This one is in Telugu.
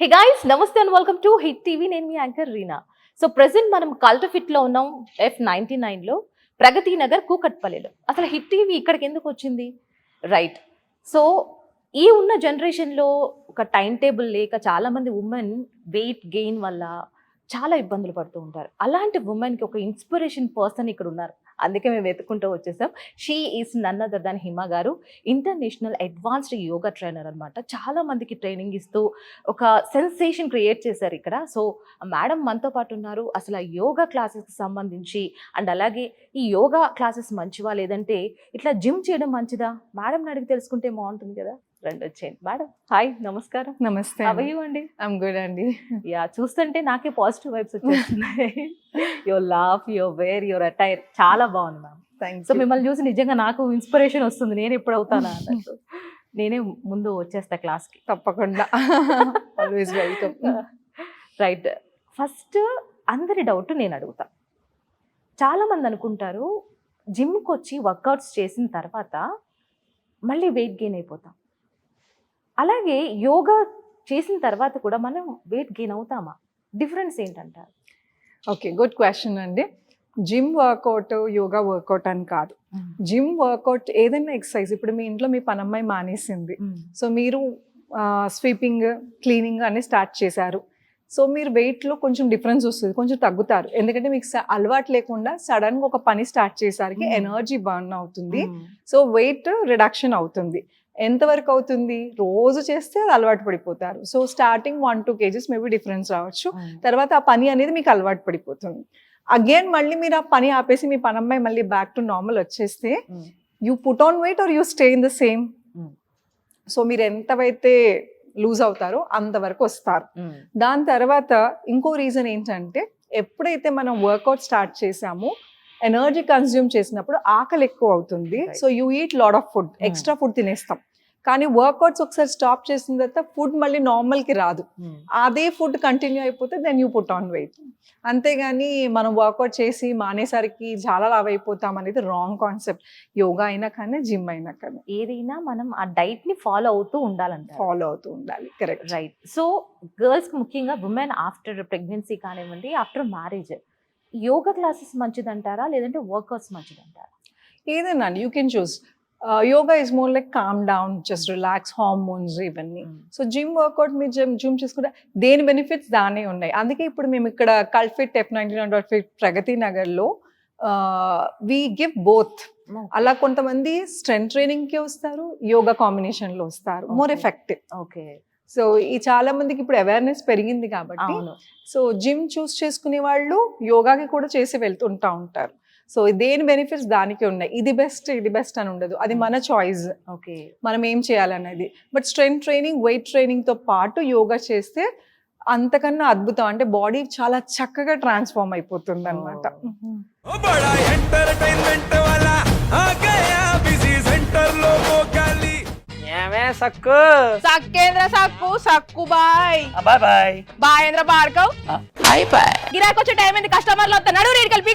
హే గాయ్స్ నమస్తే and welcome to hit TV నేను మీ యాంకర్ రీనా. సో ప్రెసెంట్ మనం కల్టఫిట్లో ఉన్నాం ఎఫ్ నైన్టీ నైన్లో ప్రగతి నగర్ కూకట్పల్లిలో. అసలు హిట్ టీవీ ఇక్కడికి ఎందుకు వచ్చింది? రైట్ సో ఈ ఉన్న జనరేషన్లో ఒక టైం టేబుల్ లేక చాలామంది ఉమెన్ వెయిట్ గెయిన్ వల్ల చాలా ఇబ్బందులు పడుతూ ఉంటారు. అలాంటి ఉమెన్కి ఒక ఇన్స్పిరేషన్ పర్సన్ ఇక్కడ ఉన్నారు. అందుకే మేము వెతుకుంటూ వచ్చేసాం. She is none other than Hima గారు. ఇంటర్నేషనల్ అడ్వాన్స్డ్ యోగా ట్రైనర్ అనమాట చాలా మందికి ట్రైనింగ్ ఇస్తూ ఒక సెన్సేషన్ క్రియేట్ చేశారు ఇక్కడ. సో మేడం మనతో పాటు ఉన్నారు. అసలు ఆ యోగా క్లాసెస్కి సంబంధించి అండ్ అలాగే ఈ యోగా క్లాసెస్ మంచివా లేదంటే ఇట్లా జిమ్ చేయడం మంచిదా? మేడం అడిగి తెలుసుకుంటే బాగుంటుంది కదా. రండి వచ్చేయండి. మేడం హాయ్ నమస్కారం. నమస్తే అవయ్యూ అండి. ఐమ్ గుడ్ అండి? యా చూస్తుంటే నాకే పాజిటివ్ వైబ్స్ వచ్చేస్తున్నాయి. Your laugh your wear your attire చాలా బాగుంది మ్యామ్ థ్యాంక్ సో మిమ్మల్ని చూసి నిజంగా నాకు ఇన్స్పిరేషన్ వస్తుంది. నేను ఎప్పుడు అవుతానా అన్నట్టు. నేనే ముందు వచ్చేస్తా క్లాస్కి తప్పకుండా. ఆల్వేస్ వెల్కమ్ రైట్ ఫస్ట్ అందరి డౌట్ నేను అడుగుతా. చాలా మంది అనుకుంటారు జిమ్కి వచ్చి వర్కౌట్స్ చేసిన తర్వాత మళ్ళీ వెయిట్ గెయిన్ అయిపోతాం. అలాగే యోగా చేసిన తర్వాత కూడా మనం వెయిట్ గెయిన్ అవుతామా? డిఫరెన్స్ ఏంటంటారు? ఓకే గుడ్ క్వశ్చన్ అండి. జిమ్ వర్కౌట్ యోగా వర్కౌట్ అని కాదు. జిమ్ వర్కౌట్ ఏదైనా ఎక్సర్సైజ్ ఇప్పుడు మీ ఇంట్లో మీ పనమ్మాయి మానేసింది. సో మీరు స్వీపింగ్ క్లీనింగ్ అన్ని స్టార్ట్ చేశారు. సో మీరు వెయిట్లో కొంచెం డిఫరెన్స్ వస్తుంది కొంచెం తగ్గుతారు. ఎందుకంటే మీకు అలవాటు లేకుండా సడన్గా ఒక పని స్టార్ట్ చేసరికి Hmm. ఎనర్జీ బర్న్ అవుతుంది. సో వెయిట్ రిడక్షన్ అవుతుంది. ఎంతవరకు అవుతుంది? రోజు చేస్తే అది అలవాటు పడిపోతారు. So starting one two kgs maybe difference రావచ్చు. తర్వాత ఆ పని అనేది మీకు అలవాటు పడిపోతుంది. అగైన్ మళ్ళీ మీరు ఆ పని ఆపేసి మీ పనమ్మాయి మళ్ళీ బ్యాక్ టు నార్మల్ వచ్చేస్తే you put on weight or you stay in the same. So మీరు ఎంతవైతే లూజ్ అవుతారో అంతవరకు వస్తారు. దాని తర్వాత ఇంకో రీజన్ ఏంటంటే ఎప్పుడైతే మనం వర్కౌట్ స్టార్ట్ చేసామో ఎనర్జీ కన్జ్యూమ్ చేసినప్పుడు ఆకలి ఎక్కువ అవుతుంది. So you eat lot of food. Extra food తినేస్తాం. కానీ వర్కౌట్స్ ఒకసారి స్టాప్ చేసిన తర్వాత ఫుడ్ మళ్ళీ నార్మల్కి రాదు. అదే ఫుడ్ కంటిన్యూ అయిపోతే then you put on weight అంతేగాని మనం వర్కౌట్ చేసి మానేసరికి చాలా లావ్ అయిపోతాం అనేది రాంగ్ కాన్సెప్ట్ యోగా అయినా కానీ జిమ్ అయినా కానీ. ఏదైనా మనం ఆ డైట్ని ఫాలో అవుతూ ఉండాలంట ఫాలో అవుతూ ఉండాలి. కరెక్ట్ రైట్ సో గర్ల్స్ ముఖ్యంగా ఉమెన్ ఆఫ్టర్ ప్రెగ్నెన్సీ కానివ్వండి ఆఫ్టర్ మ్యారేజ్ యోగా క్లాసెస్ మంచిదంటారా? లేదంటే వర్కౌట్స్ మంచిదంటారా? ఏదైనా you can choose yoga is more like calm down just relax hormones ఇవన్నీ. సో జిమ్ వర్కౌట్ మీరు జిమ్ జిమ్ చేసుకుంటే దేని బెనిఫిట్స్ దానే ఉన్నాయి. అందుకే ఇప్పుడు మేము ఇక్కడ Cultfit F ninety nine dot fit Pragati నగర్లో వి గివ్ బోత్ అలా కొంతమంది స్ట్రెంత్ ట్రైనింగ్కి వస్తారు యోగా కాంబినేషన్లో వస్తారు more Okay. Effective okay so ఈ చాలా మందికి ఇప్పుడు అవేర్నెస్ పెరిగింది కాబట్టి సో జిమ్ చూస్ చేసుకునే వాళ్ళు యోగాకి కూడా చేసి వెళ్తుంటా ఉంటారు. సో దేని బెనిఫిట్స్ దానికి ఉన్నాయి. ఇది బెస్ట్ ఇది బెస్ట్ అని ఉండదు. అది hmm. మన చాయిస్ ఓకే మనం ఏం చేయాలనేది. బట్ స్ట్రెంత్ ట్రైనింగ్ వెయిట్ ట్రైనింగ్తో పాటు యోగా చేస్తే అంతకన్నా అద్భుతం. అంటే బాడీ చాలా చక్కగా ట్రాన్స్ఫార్మ్ అయిపోతుంది అనమాట సక్కు? సక్కేంద్ర సక్కు సక్కు బాయ్. బాయ్ బాయ్. బాయేంద్ర భార్గవ్ బాయ్ బాయ్. గిరాకొచ్చే టైం ఏంది? కస్టమర్లు వస్తా నడు కలిపి